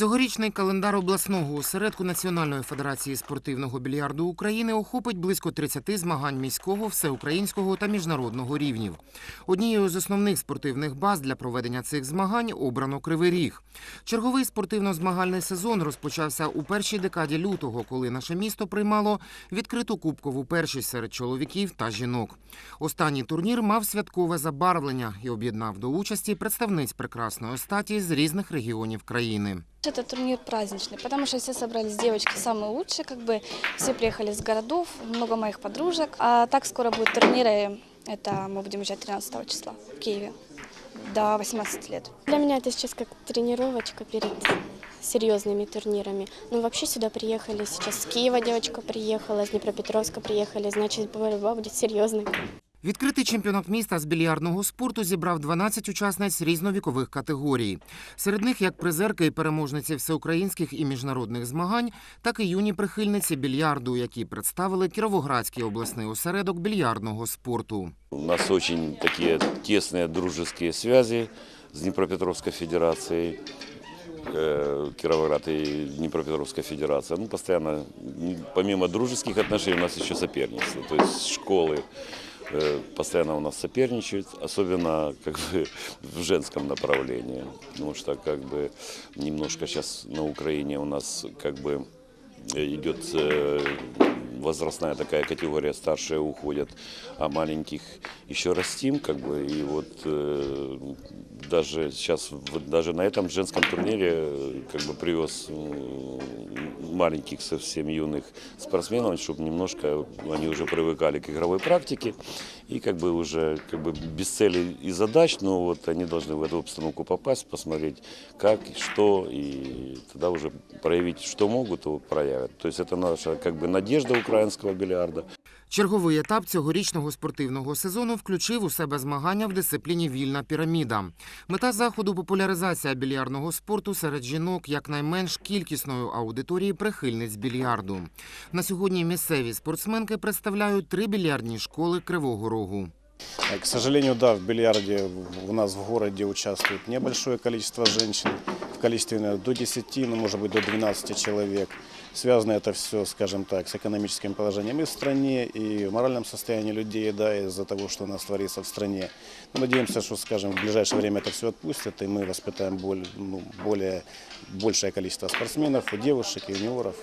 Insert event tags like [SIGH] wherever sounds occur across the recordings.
Цьогорічний календар обласного осередку Національної федерації спортивного більярду України охопить близько 30 змагань міського, всеукраїнського та міжнародного рівнів. Однією з основних спортивних баз для проведення цих змагань обрано Кривий Ріг. Черговий спортивно-змагальний сезон розпочався у першій декаді лютого, коли наше місто приймало відкриту кубкову першість серед чоловіків та жінок. Останній турнір мав святкове забарвлення і об'єднав до участі представниць прекрасної статі з різних регіонів країни. Это турнир праздничный, потому что все собрались девочки самые лучшие, как бы все приехали с городов, много моих подружек. А так скоро будут турниры, это мы будем уезжать 13 числа в Киеве до 18 лет. Для меня это сейчас как тренировочка перед серьезными турнирами. Ну, вообще сюда приехали сейчас с Киева девочка приехала, с Днепропетровска приехали, значит, борьба будет серьезной. Відкритий чемпіонат міста з більярдного спорту зібрав 12 учасниць різновікових категорій. Серед них як призерки і переможниці всеукраїнських і міжнародних змагань, так і юні прихильниці більярду, які представили Кіровоградський обласний осередок більярдного спорту. У нас очень такие тесные дружеские связи с Днепропетровской Федерацией. Э, Кировоград и Днепропетровская Федерация. Ну, постоянно, м, помимо дружеских отношений, у нас еще соперничество. То есть школы э, постоянно у нас соперничают, особенно как бы [LAUGHS] в женском направлении. Потому что как бы немножко сейчас на Украине у нас как бы э, идет э, возрастная такая категория, старшие уходят, а маленьких еще растим, как бы, и вот э, даже сейчас, вот даже на этом женском турнире, э, как бы привез м, маленьких совсем юных спортсменов, чтобы немножко они уже привыкали к игровой практике, и как бы уже как бы без целей и задач, но вот они должны в эту обстановку попасть, посмотреть, как, что, и тогда уже проявить, что могут, то проявят. То есть это наша как бы надежда украинского бильярда. Черговий етап цьогорічного спортивного сезону включив у себе змагання в дисципліні вільна піраміда. Мета заходу популяризація більярдного спорту серед жінок якнайменш кількісною аудиторії прихильниць більярду. На сьогодні місцеві спортсменки представляють три більярдні школи Кривого Рогу. Э, К сожалению, да, в бильярде у нас в городе участвует небольшое количество женщин, количестве наверное, до 10, ну, может быть, до 12 человек. Связано это все, скажем так, с экономическим положением и в стране, и в моральном состоянии людей, да, из-за того, что у нас творится в стране. Мы надеемся, что, скажем, в ближайшее время это все отпустят, и мы воспитаем более, ну, более, большее количество спортсменов, и девушек, и юниоров.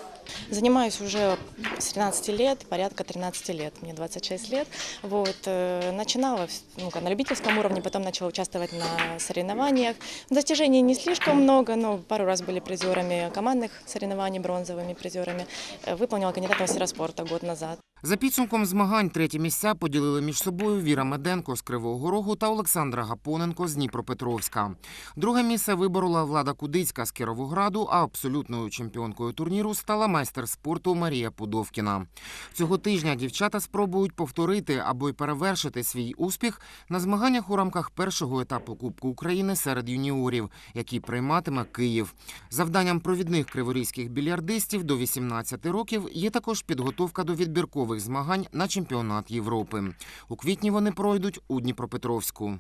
Занимаюсь уже с 13 лет, порядка 13 лет, мне 26 лет. Вот, э, начинала ну, на любительском уровне, потом начала участвовать на соревнованиях. Достижений не слишком много, но пару раз были призерами командных соревнований, бронзовыми призерами. Э, Выполнила кандидат в спорта год назад. За підсумком змагань треті місця поділили між собою Віра Меденко з Кривого Рогу та Олександра Гапоненко з Дніпропетровська. Друге місце виборола Влада Кудицька з Кіровограду, а абсолютною чемпіонкою турніру стала майстер спорту Марія Пудовкіна. Цього тижня дівчата спробують повторити або й перевершити свій успіх на змаганнях у рамках першого етапу Кубку України серед юніорів, який прийматиме Київ. Завданням провідних криворізьких більярдистів до 18 років є також підготовка до відбіркових змагань на чемпіонат Європи. У квітні вони пройдуть у Дніпропетровську.